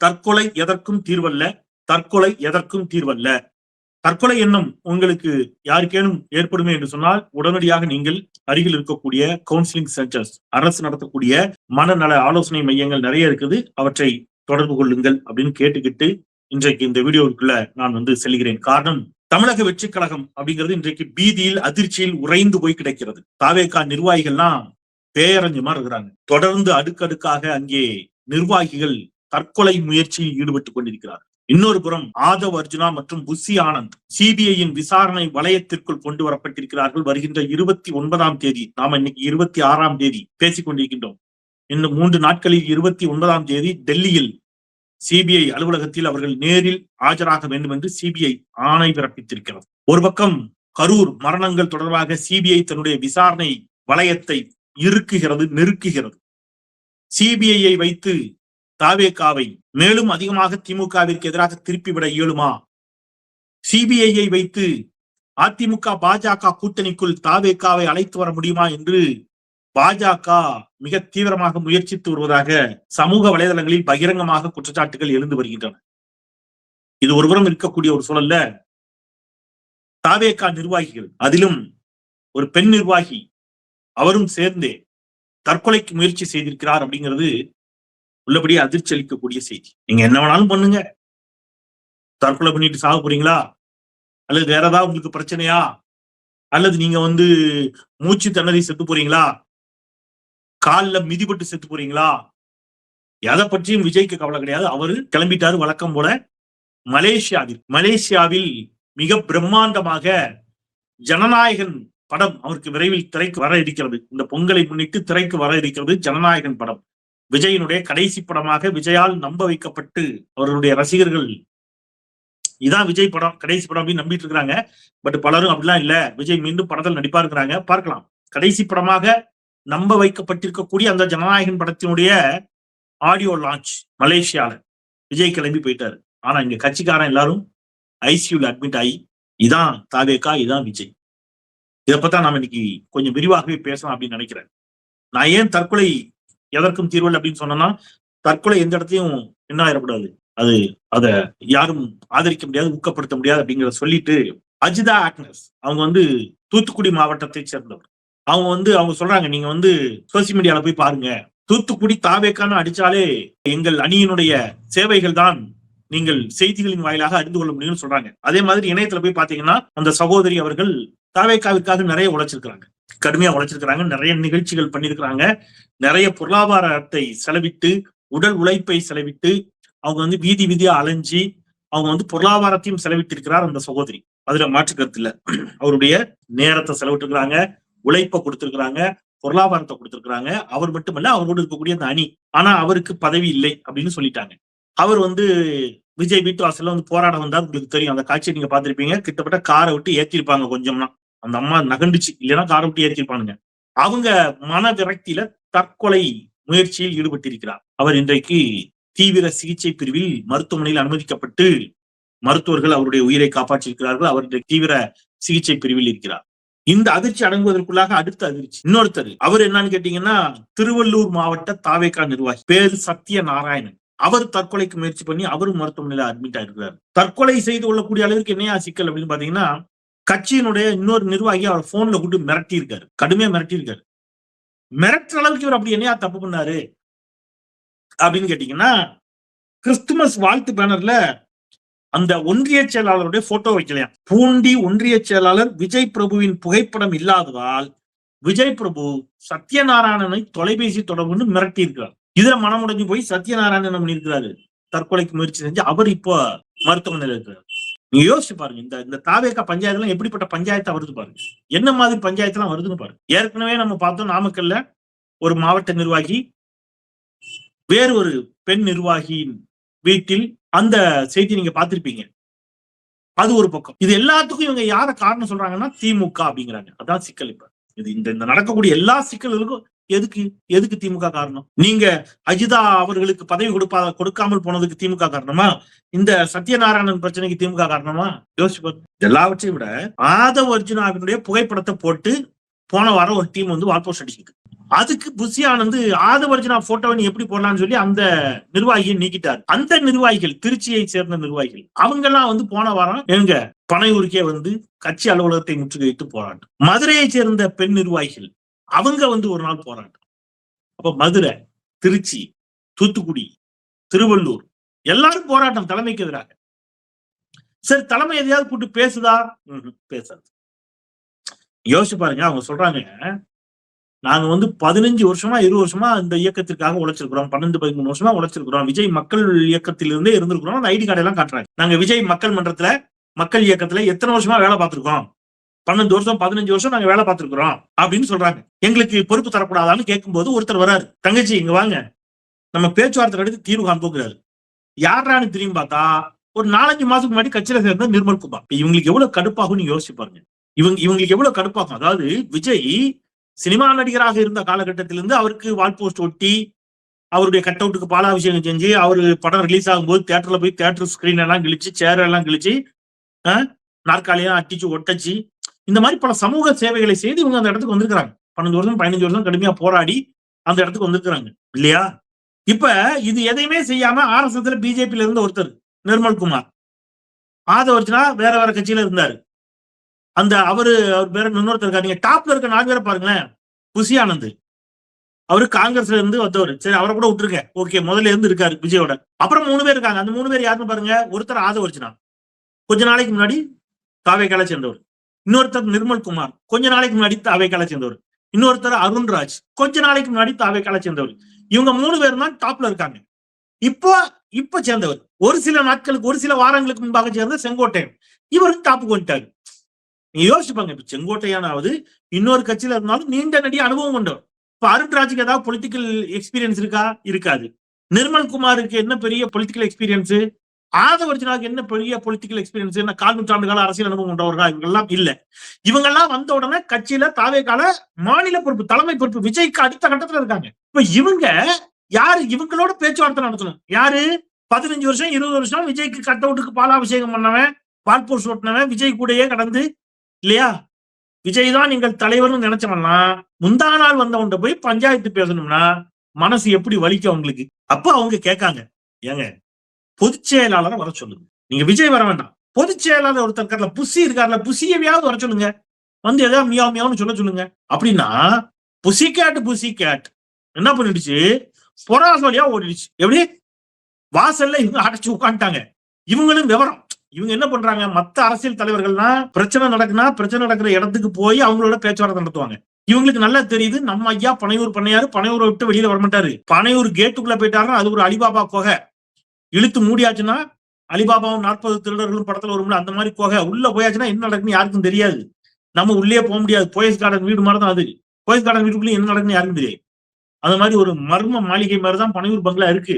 தற்கொலை எதற்கும் தீர்வல்ல தற்கொலை எதற்கும் தீர்வல்ல. தற்கொலை எண்ணம் உங்களுக்கு யாருக்கேனும் ஏற்படுமே என்று சொன்னால் உடனடியாக நீங்கள் அருகில் இருக்கக்கூடிய கவுன்சிலிங் சென்டர்ஸ் அரசு நடத்தக்கூடிய மனநல ஆலோசனை மையங்கள் நிறைய இருக்குது. அவற்றை தொடர்பு கொள்ளுங்கள் அப்படின்னு கேட்டுக்கிட்டு இன்றைக்கு இந்த வீடியோவுக்குள்ள நான் வந்து செல்கிறேன். காரணம் தமிழக வெற்றி கழகம் அப்படிங்கிறது இன்றைக்கு பீதியில் அதிர்ச்சியில் உறைந்து போய் கிடைக்கிறது. தாவேக்கா நிர்வாகிகள்லாம் பேரஞ்சமா இருக்கிறாங்க தொடர்ந்து அடுக்கடுக்காக அங்கே நிர்வாகிகள் தற்கொலை முயற்சியில் ஈடுபட்டுக் கொண்டிருக்கிறார். இன்னொரு புறம் ஆதவ் அர்ஜுனா மற்றும் புஷி ஆனந்த் சிபிஐயின் விசாரணை வலயத்திற்குள் கொண்டு வரப்பட்டிருக்கிறார்கள். வருகின்ற இருபத்தி ஒன்பதாம் தேதி நாம் இன்னைக்கு இருபத்தி ஆறாம் தேதி பேசிக் கொண்டிருக்கின்றோம். இன்னும் மூன்று நாட்களில் இருபத்தி ஒன்பதாம் தேதி டெல்லியில் சிபிஐ அலுவலகத்தில் அவர்கள் நேரில் ஆஜராக வேண்டும் என்று சிபிஐ ஆணை பிறப்பித்திருக்கிறது. ஒரு பக்கம் கரூர் மரணங்கள் தொடர்பாக சிபிஐ தன்னுடைய விசாரணை வளையத்தை இறுக்குகிறது நெருக்குகிறது. சிபிஐயை வைத்து தாவேகாவை மேலும் அதிகமாக திமுகவிற்கு எதிராக திருப்பிவிட இயலுமா? சிபிஐயை வைத்து அதிமுக பாஜக கூட்டணிக்குள் தாவேகாவை அழைத்து வர முடியுமா என்று பாஜக மிக தீவிரமாக முயற்சித்து வருவதாக சமூக வலைதளங்களில் பகிரங்கமாக குற்றச்சாட்டுகள் எழுந்து வருகின்றன. இது ஒருபுறம் இருக்கக்கூடிய ஒரு சூழல்ல தாவேகா நிர்வாகிகள் அதிலும் ஒரு பெண் நிர்வாகி அவரும் சேர்ந்தே தற்கொலைக்கு முயற்சி செய்திருக்கிறார் அப்படிங்கிறது உள்ளபடி அதிர்ச்சி அளிக்கக்கூடிய செய்தி. நீங்க என்ன வேணாலும் பண்ணுங்க. தற்கொலை பண்ணிட்டு சாக போறீங்களா? அல்லது வேற ஏதாவது உங்களுக்கு பிரச்சனையா? அல்லது நீங்க வந்து மூச்சு திணறி செத்து போறீங்களா? காலில் மிதிப்பட்டு செத்து போறீங்களா? எதை பற்றியும் விஜய்க்கு கவலை கிடையாது. அவரு கிளம்பிட்டாரு வழக்கம் போல மலேசியாவில். மலேசியாவில் மிக பிரம்மாண்டமாக ஜனநாயகன் படம் அவருக்கு விரைவில் திரைக்கு வர இருக்கிறது. இந்த பொங்கலை முன்னிட்டு திரைக்கு வர இருக்கிறது ஜனநாயகன் படம். விஜயனுடைய கடைசி படமாக விஜயால் நம்ப வைக்கப்பட்டு அவர்களுடைய ரசிகர்கள் இதான் விஜய் படம் கடைசி படம் அப்படின்னு நம்பிட்டு இருக்கிறாங்க. பட் பலரும் அப்படிலாம் இல்ல. விஜய் மீண்டும் படத்தில் நடிப்பா இருக்கிறாங்க. பார்க்கலாம். கடைசி படமாக நம்ப வைக்கப்பட்டிருக்கக்கூடிய அந்த ஜனநாயகன் படத்தினுடைய ஆடியோ லான்ச் மலேசியால விஜய் கிளம்பி போயிட்டாரு. ஆனா இங்க கட்சிக்காரன் எல்லாரும் ஐசியூல அட்மிட் ஆகி இதான் தாவேக்கா இதான் விஜய். இதை பத்தா நாம இன்னைக்கு கொஞ்சம் விரிவாகவே பேசலாம் அப்படின்னு நினைக்கிறேன். நான் ஏன் தற்கொலை எதற்கும் தீர்வல் அப்படின்னு சொன்னோம்னா தற்கொலை எந்த இடத்தையும் என்ன ஆயிடக்கூடாது அது அத யாரும் ஆதரிக்க முடியாது ஊக்கப்படுத்த முடியாது அப்படிங்கிறத சொல்லிட்டு அஜிதா ஆக்னஸ் அவங்க வந்து தூத்துக்குடி மாவட்டத்தை சேர்ந்தவர். அவங்க வந்து அவங்க சொல்றாங்க நீங்க வந்து சோசியல் மீடியால போய் பாருங்க. தூத்துக்குடி தாவேக்கான அடிச்சாலே எங்கள் அணியினுடைய சேவைகள் தான் நீங்கள் செய்திகளின் வாயிலாக அறிந்து கொள்ள முடியும்னு சொல்றாங்க. அதே மாதிரி இணையத்துல போய் பாத்தீங்கன்னா அந்த சகோதரி அவர்கள் தாவேக்காவிற்காக நிறைய உழைச்சிருக்கிறாங்க. கடுமையா உழைச்சிருக்கிறாங்க. நிறைய நிகழ்ச்சிகள் பண்ணிருக்கிறாங்க நிறைய பொருளாதாரத்தை செலவிட்டு உடல் உழைப்பை செலவிட்டு அவங்க வந்து வீதி வீதியா அலைஞ்சி அவங்க வந்து பொருளாதாரத்தையும் செலவிட்டிருக்கிறார் அந்த சகோதரி. அதுல மாற்று இல்ல. அவருடைய நேரத்தை செலவிட்டிருக்கிறாங்க உழைப்பை கொடுத்திருக்கிறாங்க பொருளாதாரத்தை கொடுத்திருக்கிறாங்க. அவர் மட்டுமல்ல அவரோடு இருக்கக்கூடிய அந்த அணி. ஆனா அவருக்கு பதவி இல்லை அப்படின்னு சொல்லிட்டாங்க. அவர் வந்து விஜய் வீட்டு வாசல்ல வந்து போராட வந்தார். உங்களுக்கு தெரியும். அந்த காட்சியை நீங்க பாத்திருப்பீங்க கிட்டத்தட்ட காரை விட்டு ஏற்றிருப்பாங்க கொஞ்சம்னா. அந்த அம்மா நகண்டுச்சு. இல்லைன்னா காரை விட்டு ஏற்றிருப்பானுங்க அவங்க மன விரக்தியில தற்கொலை முயற்சியில் ஈடுபட்டிருக்கிறார். அவர் இன்றைக்கு தீவிர சிகிச்சை பிரிவில் மருத்துவமனையில் அனுமதிக்கப்பட்டு மருத்துவர்கள் அவருடைய உயிரை காப்பாற்றியிருக்கிறார்கள். அவர் தீவிர சிகிச்சை பிரிவில் இருக்கிறார். இந்த அதிர்ச்சி அடங்குவதற்குள்ளாக அடுத்த அதிர்ச்சி. இன்னொருத்தர் அவர் என்னன்னு கேட்டீங்கன்னா திருவள்ளூர் மாவட்ட தாவேக்கா நிர்வாகி பேரு சத்ய நாராயணன் அவர் தற்கொலைக்கு முயற்சி பண்ணி அவரும் மருத்துவமனையில அட்மிட் ஆயிருக்கிறார். தற்கொலை செய்து கொள்ளக்கூடிய அளவுக்கு என்னையா சிக்கல் அப்படின்னு பாத்தீங்கன்னா கட்சியினுடைய இன்னொரு நிர்வாகி அவர் போன்ல கூட்டு மிரட்டி இருக்காரு கடுமையா மிரட்டி இருக்காரு மிரட்டுற அளவுக்கு இவர் அப்படி என்னையா தப்பு பண்ணாரு? அப்படின்னு கேட்டீங்கன்னா கிறிஸ்துமஸ் வாழ்த்து பேனர்ல அந்த ஒன்றிய செயலாளருடைய போட்டோ வைக்கலையா? பூண்டி ஒன்றிய செயலாளர் விஜய் பிரபுவின் புகைப்படம் இல்லாததால் விஜய் பிரபு சத்யநாராயணனை தொலைபேசி தொடர்புன்னு மிரட்டி இருக்கிறார் இதுல மனமுடைஞ்சு போய் சத்யநாராயணன் பண்ணியிருக்கிறாரு தற்கொலைக்கு முயற்சி செஞ்சு அவர் இப்போ மருத்துவமனையில் இருக்கிறார். நீங்க யோசிச்சு பாருங்க இந்த இந்த தாவேக்கா பஞ்சாயத்து எல்லாம் எப்படிப்பட்ட பஞ்சாயத்தா வருது பாருங்க. என்ன மாதிரி பஞ்சாயத்து எல்லாம் வருதுன்னு பாருங்க. ஏற்கனவே நம்ம பார்த்தோம் நாமக்கல்ல ஒரு மாவட்ட நிர்வாகி வேறு ஒரு பெண் நிர்வாகியின் வீட்டில் அந்த செய்தி நீங்க பார்த்திருப்பீங்க. அது ஒரு பக்கம். இது எல்லாத்துக்கும் இவங்க யார காரணம் சொல்றாங்கன்னா திமுக அப்படிங்கிறாங்க. அதான் சிக்கல் இப்ப. இது இந்த இந்த நடக்கக்கூடிய எல்லா சிக்கல்களுக்கும் எதுக்கு எதுக்கு திமுக காரணம்? நீங்க அஜிதா அவர்களுக்கு பதவி கொடுப்பா கொடுக்காமல் போனதுக்கு திமுக காரணமா? இந்த சத்யநாராயணன் பிரச்சனைக்கு திமுக காரணமா? யோசிச்சு பாருங்க எல்லாவற்றையும் விட ஆதவ அர்ஜுனாவினுடைய புகைப்படத்தை போட்டு போன வாரம் ஒரு டீம் வந்து வால் போஸ்ட் அதுக்கு புஷி ஆனந்த் ஆதவர்ஜனா போட்டோவை நீ எப்படி போடலாம்னு சொல்லி அந்த நிர்வாகியை நீக்கிட்டார். அந்த நிர்வாகிகள் திருச்சியை சேர்ந்த நிர்வாகிகள் அவங்க எல்லாம் வந்து போன வாரம் எங்க பனையூருக்கே வந்து கட்சி அலுவலகத்தை முற்றுகையிட்டு போராட்டம். மதுரையை சேர்ந்த பெண் நிர்வாகிகள் அவங்க வந்து ஒரு நாள் போராட்டம் அப்ப மதுரை திருச்சி தூத்துக்குடி திருவள்ளூர் எல்லாரும் போராட்டம் தலைமைக்கு எதிராக. சரி தலைமை எதையாவது கூட்டு பேசுதா? பேசாது. யோசிச்சு பாருங்க அவங்க சொல்றாங்க நாங்க வந்து பதினஞ்சு வருஷமா இருபது வருஷமா இந்த இயக்கத்திற்காக உழைச்சிருக்கிறோம் பன்னெண்டு பதிமூணு வருஷமா உழைச்சிருக்கிறோம். விஜய் மக்கள் இயக்கத்திலிருந்தே இருந்திருக்கிறோம் அந்த ஐடி கார்டு எல்லாம் காட்டுறாங்க. நாங்க விஜய் மக்கள் மன்றத்துல மக்கள் இயக்கத்துல எத்தனை வருஷமா வேலை பார்த்திருக்கோம்? பன்னெண்டு வருஷம் பதினஞ்சு வருஷம் நாங்க வேலை பார்த்திருக்கிறோம் அப்படின்னு சொல்றாங்க. எங்களுக்கு பொறுப்பு தரக்கூடாதான்னு கேட்கும்போது ஒருத்தர் வராரு. தங்கச்சி இங்க வாங்க. நம்ம பேச்சுவார்த்தை எடுத்து தீர்வு காண்போங்கிறாரு யாரான்னு திரும்பி பார்த்தா ஒரு நாலஞ்சு மாசத்துக்கு முன்னாடி கட்சியில சேர்ந்த நிர்மல் குமார். இவங்களுக்கு எவ்வளவு கடுப்பாகும் நீங்க யோசிச்சு பாருங்க. இவங்க இவங்களுக்கு எவ்வளவு கடுப்பாகும்? அதாவது விஜய் சினிமா நடிகராக இருந்த காலகட்டத்திலிருந்து அவருக்கு வால் போஸ்ட் ஒட்டி அவருடைய கட் அவுட்டுக்கு பாலாபிஷேகம் செஞ்சு அவர் படம் ரிலீஸ் ஆகும்போது தேட்டர்ல போய் தேட்டர் ஸ்கிரீன் எல்லாம் கிழிச்சு சேர் எல்லாம் கிழிச்சு நாற்காலியெல்லாம் அட்டிச்சு ஒட்டச்சு இந்த மாதிரி பல சமூக சேவைகளை செய்து இவங்க அந்த இடத்துக்கு வந்திருக்கிறாங்க. பன்னெண்டு வருஷம் பதினஞ்சு வருஷம் கடுமையா போராடி அந்த இடத்துக்கு வந்திருக்கிறாங்க. இல்லையா? இப்ப இது எதையுமே செய்யாம ஆர்எஸ்எஸ்ல பிஜேபியில இருந்த ஒருத்தர் நிர்மல் குமார். ஆதவர்ச்சனா வேற வேற கட்சியில இருந்தாரு. அந்த அவரு அவர் பேர் இன்னொருத்தர் இருக்காரு. நீங்க டாப்ல இருக்க நாலு பேரை பாருங்களேன். குஷி ஆனந்த் அவரு காங்கிரஸ்ல இருந்து வந்தவர். சரி அவரை கூட விட்டுருங்க ஓகே முதல்ல இருந்து இருக்காரு விஜயோட. அப்புறம் மூணு பேர் இருக்காங்க. அந்த மூணு பேர் யாருன்னு பாருங்க. ஒருத்தர் ஆதவர்ச்சனா கொஞ்ச நாளைக்கு முன்னாடி தாவேக்கால சேர்ந்தவர். இன்னொருத்தர் நிர்மல் குமார். கொஞ்ச நாளைக்கு முன்னாடி தாவேக்கால சேர்ந்தவர். இன்னொருத்தர் அருண்ராஜ் கொஞ்ச நாளைக்கு முன்னாடி தாவேக்கால சேர்ந்தவர். இவங்க மூணு பேர் தான் டாப்ல இருக்காங்க. இப்போ இப்ப சேர்ந்தவர். ஒரு சில நாட்களுக்கு ஒரு சில வாரங்களுக்கு முன்பாக சேர்ந்த செங்கோட்டையன். இவரும் டாப்புக்கு வந்துட்டாரு. நீ யோசிச்சுப்பாங்க இப்ப செங்கோட்டையானாவது இன்னொரு கட்சியில இருந்தாலும் நீண்ட நடிக அனுபவம் கொண்டவர் இப்ப அருண்ராஜுக்கு ஏதாவது பொலிட்டிக்கல் எக்ஸ்பீரியன்ஸ் இருக்கா? இருக்காது. நிர்மல் குமாருக்கு என்ன பெரிய பொலிட்டிக்கல் எக்ஸ்பீரியன்ஸ் ஆதவர்ஜனாவுக்கு என்ன பெரிய பொலிட்டிக்கல் எக்ஸ்பீரியன்ஸ் என்ன கால் நூற்றாண்டு கால அரசியல் அனுபவம் கொண்டவர்களா? இவங்க எல்லாம் இல்ல. இவங்க எல்லாம் வந்த உடனே கட்சியில தாவே கால மாநில பொறுப்பு தலைமை பொறுப்பு விஜய்க்கு அடுத்த கட்டத்துல இருக்காங்க. இப்ப இவங்க யாரு? இவங்களோட பேச்சுவார்த்தை நடத்தணும். யாரு? பதினஞ்சு வருஷம் இருபது வருஷம் விஜய்க்கு கட் அவுட்டுக்கு பாலாபிஷேகம் பண்ணவன் பால்போர் ஓட்டினவன் விஜய் கூடயே கடந்து இல்லையா? விஜய் தான் நீங்கள் தலைவர்னு நினைச்சவன்னா முந்தா நாள் வந்தவன்ட்ட போய் பஞ்சாயத்து பேசணும்னா மனசு எப்படி வலிக்கும் அவங்களுக்கு? அப்ப அவங்க கேட்காங்க. ஏங்க பொதுச் செயலாளரை வர சொல்லுங்க. நீங்க விஜய் வர வேண்டாம். பொதுச் செயலாளர் ஒருத்தர் இருக்கார்ல புசி இருக்கார்ல புசியவையாவது வர சொல்லுங்க. வந்து எதாவது மியா மியாவ்னு சொல்ல சொல்லுங்க. அப்படின்னா புசி கேட் புசி கேட் என்ன பண்ணிடுச்சு? பொறாஸ் வழியா ஓடிடுச்சு. எப்படி? வாசல்ல இவங்க அடைச்சு உட்காந்துட்டாங்க. இவங்களும் விவரம். இவங்க என்ன பண்றாங்க? மத்த அரசியல் தலைவர்கள்னா பிரச்சனை நடக்குன்னா பிரச்சனை நடக்கிற இடத்துக்கு போய் அவங்களோட பேச்சுவார்த்தை நடத்துவாங்க. இவங்களுக்கு நல்லா தெரியுது நம்ம ஐயா பனையூர் பண்ணையாரு பனையூரை விட்டு வெளியில வரமாட்டாரு. பனையூர் கேட்டுக்குள்ள போயிட்டாருன்னா அது ஒரு அலிபாபா கொகை. இழுத்து மூடியாச்சுன்னா அலிபாபாவும் நாற்பது திருடர்களும் படத்துல வரும்ல அந்த மாதிரி போக உள்ள போயாச்சுன்னா என்ன நடக்குன்னு யாருக்கும் தெரியாது. நம்ம உள்ளே போக முடியாது. போயஸ் கார்டன் வீடு மாதிரி தான் அது. போயஸ் கார்டன் வீட்டுக்குள்ளே என்ன நடக்குன்னு யாருக்கும் தெரியாது. அந்த மாதிரி ஒரு மர்ம மாளிகை மாதிரி தான் பனையூர் பங்களா இருக்கு.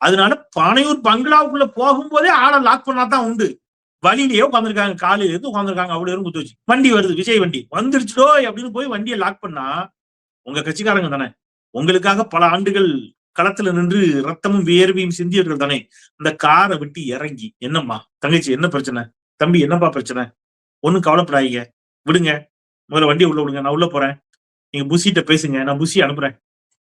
அதனால பனையூர் பங்களாவுக்குள்ள போகும்போதே ஆளை லாக் பண்ணாதான் உண்டு. வழியிலேயே உட்காந்துருக்காங்க காலையில இருந்து உட்காந்துருக்காங்க அவ்வளோ இருந்து குத்து வச்சு. வண்டி வருது. விஜய் வண்டி. வந்துருச்சோ அப்படின்னு போய் வண்டியை லாக் பண்ணா உங்க கட்சிக்காரங்க தானே. உங்களுக்காக பல ஆண்டுகள் களத்துல நின்று ரத்தமும் வியர்வையும் சிந்தியவர்கள் தானே? அந்த காரை விட்டு இறங்கி என்னம்மா? தங்கச்சி என்ன பிரச்சனை? தம்பி என்னப்பா பிரச்சனை? ஒன்னும் கவலைப்படாதீங்க. விடுங்க. முதல்ல வண்டியை உள்ள விடுங்க. நான் உள்ள போறேன். நீங்க புசிட்ட பேசுங்க. நான் புசி அனுப்புறேன்.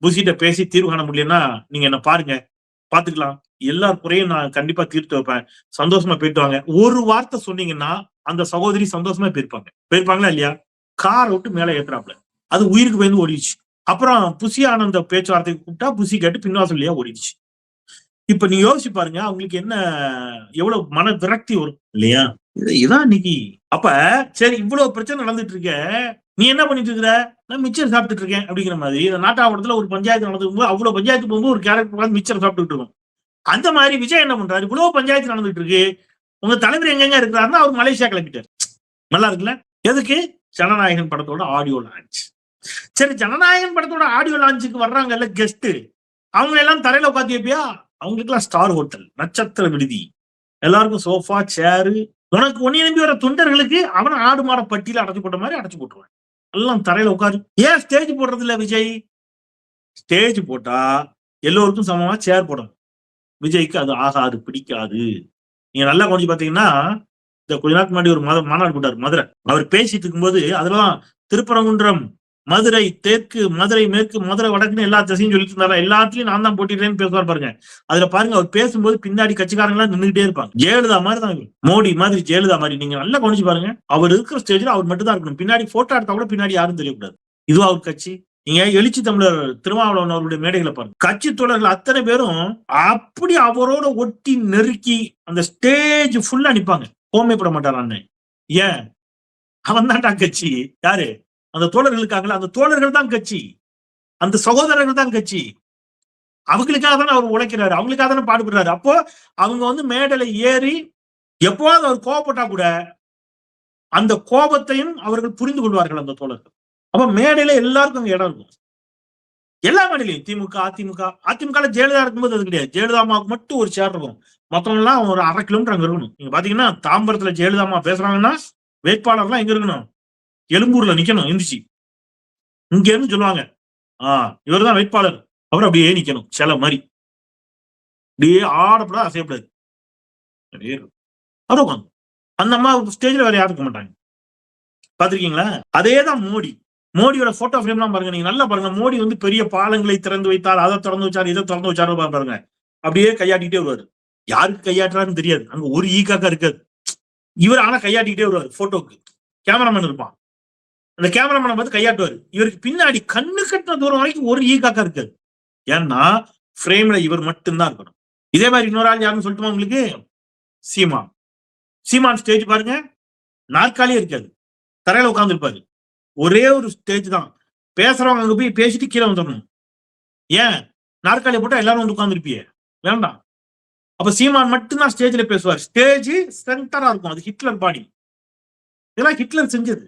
புசிட்ட பேசி தீர்வு காண முடியலன்னா நீங்க என்ன பாருங்க. பாத்துக்கலாம். எல்லா குறையும் நான் கண்டிப்பா தீர்த்து வைப்பேன். சந்தோஷமா போயிட்டு வாங்க. ஒரு வார்த்தை சொன்னீங்கன்னா அந்த சகோதரி சந்தோஷமா போயிருப்பாங்க. போயிருப்பாங்களா இல்லையா? காரை விட்டு மேல ஏத்துறாப்ல அது உயிருக்கு பயந்து ஓடிடுச்சு. அப்புறம் புசி ஆனந்த பேச்சுவார்த்தைக்கு கூப்பிட்டா புசி கேட்டு பின்வாசல்லையா ஓடிடுச்சு. இப்ப நீ யோசிச்சு பாருங்க அவங்களுக்கு என்ன எவ்வளவு மன விரக்தி வரும் இல்லையா? இதான் இன்னைக்கு. அப்ப சரி இவ்வளவு பிரச்சனை நடந்துட்டு இருக்க நீ என்ன பண்ணிட்டு இருக்கிற நான் மிச்சர் சாப்பிட்டுட்டு இருக்கேன் அப்படிங்கிற மாதிரி. இந்த நாட்டாவட்டத்துல ஒரு பஞ்சாயத்து நடந்துக்கும்போது அவ்வளவு பஞ்சாயத்து போகும்போது ஒரு கேரக்டர் உட்காந்து மிச்சர் சாப்பிட்டுட்டு இருக்கும். அந்த மாதிரி விஜய் என்ன பண்றாரு? இவ்வளவு பஞ்சாயத்து நடந்துட்டு இருக்கு உங்க தலைவர் எங்கெங்க இருக்கிறாருன்னா அவர் மலேசியா கிளம்பிட்டார். நல்லா இருக்குல்ல? எதுக்கு? ஜனநாயகன் படத்தோட ஆடியோ லான்ச் சரி ஜனநாயகன் படத்தோட ஆடியோ லான்ச்சுக்கு வர்றாங்கல்ல கெஸ்ட் அவங்க எல்லாம் தரையில உட்காந்து வைப்பியா அவங்களுக்கு எல்லாம் ஸ்டார் ஹோட்டல் நட்சத்திர விடுதி. எல்லாருக்கும் சோஃபா சேரு உனக்கு ஒன்னி நம்பி வர தொண்டர்களுக்கு அவன் ஆடு மாட பட்டியல அடைச்சு போட்ட மாதிரி அடைச்சு போட்டுருவான் எல்லாம் தரையில உட்காரு. ஏன் ஸ்டேஜ் போடுறது இல்ல விஜய்? ஸ்டேஜ் போட்டா எல்லோருக்கும் சமமா சேர் போடணும். விஜய்க்கு அது ஆகாது பிடிக்காது. நீங்க நல்லா கொஞ்சம் பாத்தீங்கன்னா இந்த கொஞ்ச நாள் முன்னாடி ஒரு மத மாநாடு போட்டார் மதுரை. அவர் பேசிட்டு இருக்கும்போது அதெல்லாம் திருப்பரங்குன்றம் மதுரை தெற்கு மதுரை மேற்கு மதுரை வடக்குன்னு எல்லா திசையும் சொல்லிட்டு இருந்தாரா எல்லாத்துலயும் நான் தான் போட்டிடுறேன்னு பேசுவார் பாருங்க. அதுல பாருங்க அவர் பேசும்போது பின்னாடி கட்சிக்காரங்களா நின்றுகிட்டே இருப்பாங்க. ஜெயலலிதா மாதிரி தான் மோடி மாதிரி ஜெயலலிதா மாதிரி. நீங்க நல்லா கவனிச்சு பாருங்க. அவர் இருக்கிற ஸ்டேஜ்ல அவர் மட்டும் தான் இருக்கணும். பின்னாடி போட்டோ எடுத்தா கூட பின்னாடி யாரும் தெரியக்கூடாது. இதுவா அவர் கட்சி? நீங்க எழுச்சி தமிழர் திருமாவளவன் அவருடைய மேடைகளை பாருங்க. கட்சி தோழர்கள் அத்தனை பேரும் அப்படி அவரோட ஒட்டி நெருக்கி அந்த ஸ்டேஜ் ஃபுல்லா நிப்பாங்க. கோமைப்பட மாட்டாரான்னு. ஏன்? அவன் தான்டா கட்சி. யாரு? அந்த தோழர்கள் இருக்காங்களா அந்த தோழர்கள் தான் கட்சி. அந்த சகோதரர்கள் தான் கட்சி. அவங்களுக்காக தானே அவர் உழைக்கிறாரு அவங்களுக்காக தானே பாடுபடுறாரு. அப்போ அவங்க வந்து மேடலை ஏறி எப்போது அவர் கோவப்பட்டா கூட அந்த கோபத்தையும் அவர்கள் புரிந்து கொள்வார்கள் அந்த தோழர்கள். அப்ப மேடையில எல்லாருக்கும் அங்க இடம் இருக்கும். எல்லா மேடையிலையும் திமுக அதிமுக அதிமுக ஜெயலலிதா இருக்கும்போது அது கிடையாது. ஜெயலலிதாமாவுக்கு மட்டும் ஒரு சேர் இருக்கும். மத்தவங்க எல்லாம் ஒரு அரை கிலோமீட்டர் அங்க இருக்கணும். நீங்க பாத்தீங்கன்னா தாம்பரத்துல ஜெயலலிதா அம்மா பேசுறாங்கன்னா வேட்பாளர்லாம் எங்க இருக்கணும்? எழும்பூர்ல நிக்கணும் எந்திரிச்சு. இங்க இருந்து சொல்லுவாங்க ஆஹ் இவர்தான் வேட்பாளர். அவர் அப்படியே நிக்கணும் சில மாதிரி. அப்படியே ஆடப்படாது அசையப்படாது. அப்படியே அவர் உட்காந்து. அந்த அம்மா ஸ்டேஜ்ல வேற யாரும் இருக்க மாட்டாங்க. பாத்திருக்கீங்களா அதேதான் மோடி. மோடியோட போட்டோ ஃப்ரேம்லாம் பாருங்க நீங்க நல்லா பாருங்க. மோடி வந்து பெரிய பாலங்களை திறந்து வைத்தார் அதை திறந்து வச்சார் இதை திறந்து வச்சாரு பாருங்க. அப்படியே கையாட்டிக்கிட்டே வருவாரு. யாருக்கு கையாட்டுறாருன்னு தெரியாது. அங்க ஒரு ஈக்காக்கா இருக்காது. இவர் ஆனா கையாட்டிக்கிட்டே வருவாரு போட்டோக்கு கேமராமேன் இருப்பான். அந்த கேமராமேனை பார்த்து கையாட்டுவாரு. இவருக்கு பின்னாடி கண்ணு கட்டின தூரம் வரைக்கும் ஒரு ஈக்காக்கா இருக்காது ஏன்னா ஃப்ரேம்ல இவர் மட்டும்தான் இருக்கணும். இதே மாதிரி இன்னொரு ஆள் யாருன்னு சொல்லட்டுமா உங்களுக்கு? சீமான். சீமான் ஸ்டேஜ் பாருங்க. நாற்காலியே இருக்காது தரையில உட்காந்துருப்பாரு ஒரே ஒரு ஸ்டேஜ் தான். பேசுறவங்க அங்க போய் பேசிட்டு கீழே வந்துடணும் ஏன்? நாற்காலியை போட்டா எல்லாரும் வந்து உட்காந்துருப்பிய வேண்டாம். அப்ப சீமான் மட்டும்தான் ஸ்டேஜ்ல பேசுவார். ஸ்டேஜ் சென்டரா இருக்கும். அது ஹிட்லர் பாடி. இதெல்லாம் ஹிட்லர் செஞ்சது.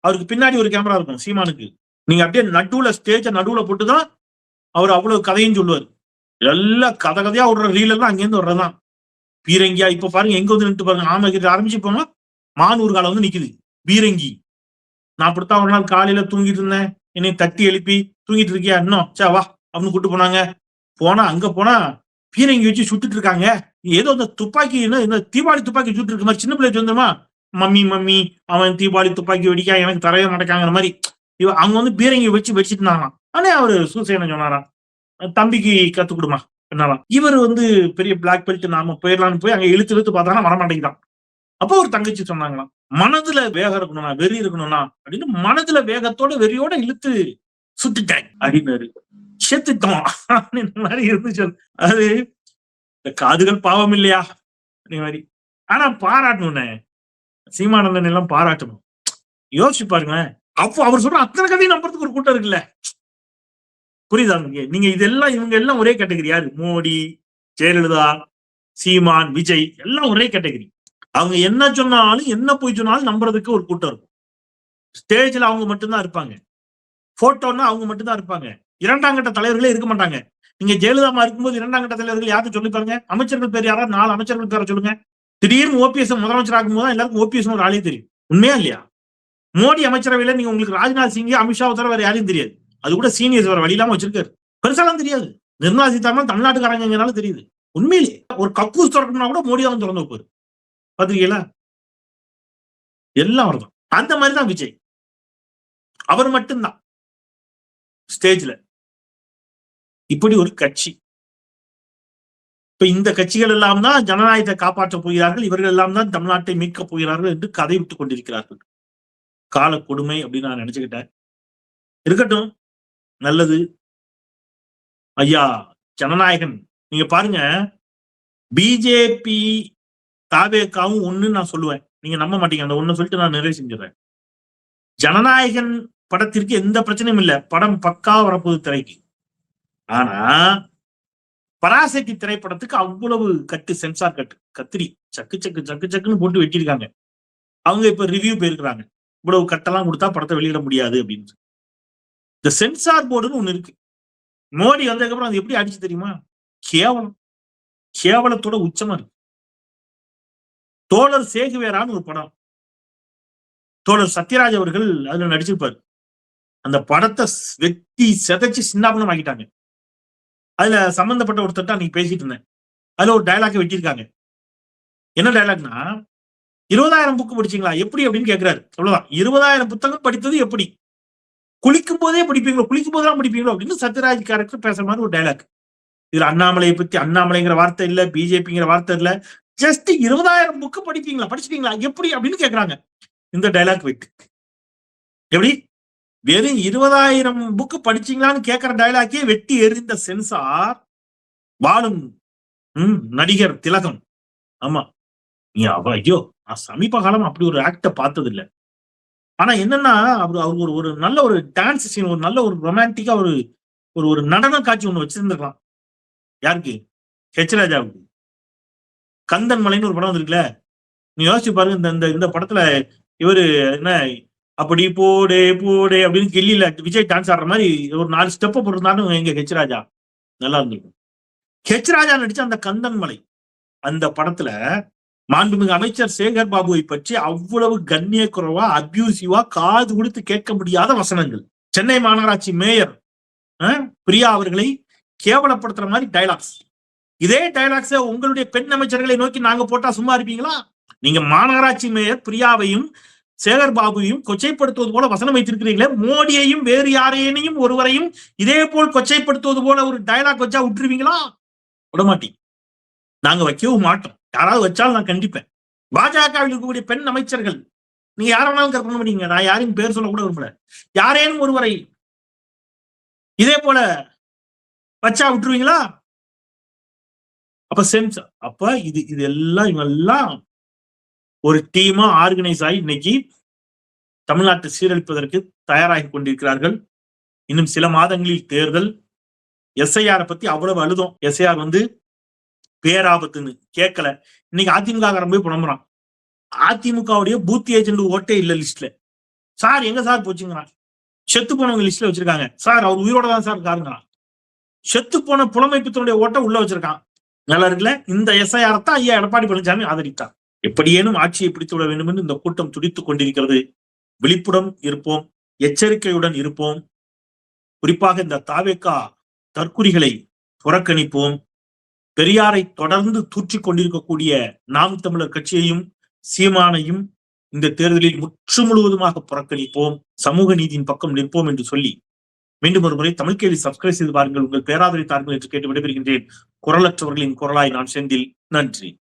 அவருக்கு பின்னாடி ஒரு கேமரா இருக்கும் சீமானுக்கு. நீங்க அப்படியே நடுவுல ஸ்டேஜ நடுவுல போட்டுதான் அவர் அவ்வளவு கதையும் சொல்லுவார். எல்லா கதை கதையா விடுற ரீல் எல்லாம் அங்கேருந்து வர்றதுதான். பீரங்கியா இப்ப பாருங்க எங்க வந்து நின்று பாருங்க ஆமை கிட்ட ஆரம்பிச்சு போனா மானூர் காலம் வந்து நிக்குது. பீரங்கி. நான் அப்படித்தான் ஒரு நாள் காலையில தூங்கிட்டு இருந்தேன். என்னை தட்டி எழுப்பி தூங்கிட்டு இருக்கியா? இன்னும்? சே வா அப்படின்னு கூட்டு போனாங்க. போனா அங்க போனா பீரங்கி வச்சு சுட்டுட்டு இருக்காங்க. ஏதோ அந்த துப்பாக்கி என்ன இந்த தீபாவளி துப்பாக்கி சுட்டு இருக்க மாதிரி சின்ன பிள்ளை வந்துருமா மம்மி மம்மி அவன் தீபாவளி துப்பாக்கி வெடிக்கா எனக்கு தரைய நடக்காங்கிற மாதிரி. இவ அவங்க வந்து பீரங்கி வச்சு வெடிச்சிட்டு இருந்தாங்களாம் ஆனா அவரு சூசைன சொன்னாராம். தம்பிக்கு கத்து கொடுமா என்னாலாம் இவர் வந்து பெரிய பிளாக் பெல்ட் நாம போயிடலாம்னு போய் அங்க இழுத்து இழுத்து பார்த்தானா வரமாட்டேங்கிறான் அப்போ ஒரு தங்கச்சி சொன்னாங்களாம். மனதுல வேகம் இருக்கணும்னா வெறி இருக்கணும்னா அப்படின்னு மனதுல வேகத்தோட வெறியோட இழுத்து சுட்டுட்டேன் அப்படின்னு செத்துட்டோம் அப்படின்ற மாதிரி இருந்துச்சு. அது இந்த காதுகள் பாவம் இல்லையா? மாதிரி. ஆனா பாராட்டணும்னே சீமானந்தன் எல்லாம் பாராட்டணும். யோசிச்சு பாருங்களேன். அப்போ அவர் சொல்ற அத்தனை கதையும் நம்புறதுக்கு ஒரு கூட்டம் இருக்குல்ல. புரியுதா நீங்க நீங்க இதெல்லாம் இவங்க எல்லாம் ஒரே கேட்டகரி. யாரு? மோடி ஜெயலலிதா சீமான் விஜய் எல்லாம் ஒரே கேட்டகரி. அவங்க என்ன சொன்னாலும் என்ன போய் சொன்னாலும் நம்புறதுக்கு ஒரு கூட்டம் இருக்கும். ஸ்டேஜ்ல அவங்க மட்டும்தான் இருப்பாங்க. போட்டோன்னா அவங்க மட்டும்தான் இருப்பாங்க. இரண்டாம் கட்ட தலைவர்களே இருக்க மாட்டாங்க. நீங்க ஜெயலலிதா இருக்கும்போது இரண்டாம் கட்ட தலைவர்கள் யாரும் சொல்லி பாருங்க? அமைச்சர்கள் பேர் யாரா நாலு அமைச்சர்கள் பேரை சொல்லுங்க. திடீர்னு ஓபிஎஸ் முதலமைச்சர் ஆகும்போது எல்லாருக்கும் ஓபிஎஸ் ஒரு ஆளே தெரியும். உண்மையா இல்லையா? மோடி அமைச்சரவையில நீங்க உங்களுக்கு ராஜ்நாத் சிங் அமித்ஷா தவிர வேற யாரையும் தெரியாது. அது கூட சீனியர்ஸ் வேற வழி இல்லாம வச்சிருக்காரு. பெருசாலாம் தெரியாது. நிர்மலா சீதாராமன் தமிழ்நாட்டுக்காரங்கனால தெரியுது. உண்மையிலே ஒரு கக்கூஸ் திறக்கணும்னா கூட மோடி தான் திறந்து வைப்பாரு. பாத்திருக்கீங்களா? எல்லாம் அவர்தான். அந்த மாதிரி தான் விஜய். அவர் மட்டும்தான். ஸ்டேஜ்ல இப்படி ஒரு கட்சி. இப்ப இந்த கட்சிகள் எல்லாம் தான் ஜனநாயகத்தை காப்பாற்றப் போகிறார்கள். இவர்கள் எல்லாம் தான் தமிழ்நாட்டை மீட்கப் போகிறார்கள் என்று கதை விட்டுக் கொண்டிருக்கிறார்கள். கால கொடுமை அப்படின்னு நான் நினைச்சுக்கிட்டேன். இருக்கட்டும். நல்லது. ஐயா ஜனநாயகன் நீங்க பாருங்க. பிஜேபி தாவேக்காவும் ஒண்ணு நான் சொல்லுவேன். நீங்க நம்ப மாட்டீங்க. அந்த ஒண்ணு சொல்லிட்டு நான் நிறைவு செஞ்சிடறேன். ஜனநாயகன் படத்திற்கு எந்த பிரச்சனையும் இல்ல. படம் பக்கா வரப்போகுது திரைக்கு. ஆனா பராசக்தி திரைப்படத்துக்கு அவ்வளவு கட்டு சென்சார் கட்டு கத்திரி சக்கு சக்கு சக்கு சக்குன்னு போட்டு வெட்டியிருக்காங்க. அவங்க இப்ப ரிவ்யூ போயிருக்கிறாங்க. இவ்வளவு கட்டெல்லாம் கொடுத்தா படத்தை வெளியிட முடியாது அப்படின்னு. இந்த சென்சார் போர்டுன்னு ஒண்ணு இருக்கு. மோடி வந்ததுக்கப்புறம் அது எப்படி அடிச்சு தெரியுமா? கேவலம். கேவலத்தோட உச்சமா இருக்கு. தோழர் சேகுவேரான்னு ஒரு படம். தோழர் சத்யராஜ் அவர்கள் அதுல நடிச்சிருப்பாரு. அந்த படத்தை வெட்டி செதைச்சு சின்னாபனம் ஆக்கிட்டாங்க அதுல சம்பந்தப்பட்ட ஒருத்தர் தான் நீ பேசிட்டு இருந்தேன். அதுல ஒரு டயலாக் வெட்டியிருக்காங்க. என்ன டயலாக்னா இருபதாயிரம் புக்கு படிச்சீங்களா? எப்படி அப்படின்னு கேட்கிறாரு அவ்வளவுதான். இருபதாயிரம் புத்தகம் படித்தது எப்படி? குளிக்கும் போதே படிப்பீங்களோ? குளிக்கும் போதெல்லாம் படிப்பீங்களோ? அப்படின்னு சத்யராஜ் கேரக்டர் பேசுற மாதிரி ஒரு டைலாக் இதுல அண்ணாமலையை பத்தி அண்ணாமலைங்கிற வார்த்தை இல்ல பிஜேபிங்கிற வார்த்தை இல்ல. ஜஸ்ட் இருபதாயிரம் புக்கு படிப்பீங்களா? படிச்சிட்டீங்களா? எப்படி? அப்படின்னு கேக்குறாங்க. இந்த டைலாக் வைத்து எப்படி? வெறும் இருபதாயிரம் புக்கு படிச்சீங்களான்னு கேட்கிற டைலாக்கே வெட்டி எறிந்த சென்சார் வாழும் ம், நடிகர் திலகம். ஆமா. நீ அவ ஐயோ நான் சமீப காலம் அப்படி ஒரு ஆக்ட பார்த்தது இல்லை ஆனா என்னன்னா அவர் அவர் ஒரு ஒரு நல்ல ஒரு டான்ஸ் சீன் ஒரு நல்ல ஒரு ரொமான்டிக்கா ஒரு ஒரு ஒரு நடன காட்சி ஒன்று வச்சிருந்துருக்கலாம். யாருக்கு? ஹெச் ராஜாவுக்கு. கந்தன் மலைன்னு ஒரு படம் வந்திருக்குல்ல. நீ யோசிச்சு பாருங்க இந்த இந்த இந்த படத்துல இவரு என்ன அப்படி போடே போடே அப்படின்னு கில்லியில விஜய் டான்ஸ் ஆடுற மாதிரி ஒரு நாலு ஸ்டெப் போட்டிருந்தாலும் எங்க ஹெச் ராஜா நல்லா இருந்திருக்கும். ஹெச் ராஜா நடிச்ச அந்த கந்தன் மலை அந்த படத்துல மாண்புமிகு அமைச்சர் சேகர் பாபுவை பற்றி அவ்வளவு கண்ணிய குறைவா அபியூசிவா காது கொடுத்து கேட்க முடியாத வசனங்கள். சென்னை மாநகராட்சி மேயர் பிரியா அவர்களை கேவலப்படுத்துற மாதிரி டைலாக்ஸ் இதே டைலாக்ஸ உங்களுடைய பெண் அமைச்சர்களை நோக்கி நாங்க போட்டா சும்மா இருப்பீங்களா? நீங்க மாநகராட்சி மேயர் பிரியாவையும் சேகர் பாபுவையும் கொச்சைப்படுத்துவது போல வசனம் வைத்திருக்கிறீங்களே மோடியையும் வேறு யாரையும் ஒருவரையும் இதே போல் கொச்சைப்படுத்துவது போல ஒரு டயலாக் வச்சா விட்டுருவீங்களா? விடமாட்டீங்க நாங்க வைக்கவும் மாட்டோம். யாராவது வச்சாலும் நான் கண்டிப்பேன். பாஜகவில் இருக்கக்கூடிய பெண் அமைச்சர்கள் நீங்க யார வேணாலும் கற்பனை பண்ணீங்க நான் யாரையும் பேர் சொல்ல கூட விரும்பல. யாரேனும் ஒருவரை இதே போல வச்சா விட்டுருவீங்களா? அப்ப சென்ஸ் அப்ப இது இது எல்லாம் இவெல்லாம் ஒரு டீமா ஆர்கனைஸ் ஆகி இன்னைக்கு தமிழ்நாட்டை சீரழிப்பதற்கு தயாராகி கொண்டிருக்கிறார்கள். இன்னும் சில மாதங்களில் தேர்தல். எஸ்ஐஆரை பத்தி அவ்வளவு அழுதும். எஸ்ஐஆர் வந்து பேராபத்துன்னு கேட்கல. இன்னைக்கு அதிமுக காரன் போய் புலம்புறான். அதிமுகவுடைய பூத் ஏஜென்ட் ஓட்டே இல்ல லிஸ்ட்ல சார் எங்க சார் போச்சுங்கிறான். செத்து போனவங்க லிஸ்ட்ல வச்சிருக்காங்க. சார் அவர் உயிரோட தான் சார் இருக்காருங்கிறான். செத்து போன புலமைப்புத்தனுடைய ஓட்டை உள்ள வச்சிருக்கான். நல்லா இருக்குல்ல? இந்த எஸ்ஐஆர் தான் ஐயா எடப்பாடி பழனிசாமி ஆதரித்தார். எப்படியேனும் ஆட்சியை பிடித்து விட வேண்டும் என்று இந்த கூட்டம் துடித்துக் கொண்டிருக்கிறது. விழிப்புடன் இருப்போம் எச்சரிக்கையுடன் இருப்போம். குறிப்பாக இந்த தாவேக்கா தற்குறிகளை புறக்கணிப்போம். பெரியாரை தொடர்ந்து தூற்றிக் கொண்டிருக்கக்கூடிய நாம் தமிழர் கட்சியையும் சீமானையும் இந்த தேர்தலில் முற்று முழுவதுமாக புறக்கணிப்போம். சமூக நீதியின் பக்கம் நிற்போம் என்று சொல்லி மீண்டும் ஒரு முறை தமிழ் கேள்வி சப்ஸ்கிரைப் செய்து பாருங்கள். உங்கள் பேராதரை தாருங்கள் என்று கேட்டு விடைபெறுகின்றேன். குரலற்றவர்களின் குரலாய் நான் செந்தில். நன்றி.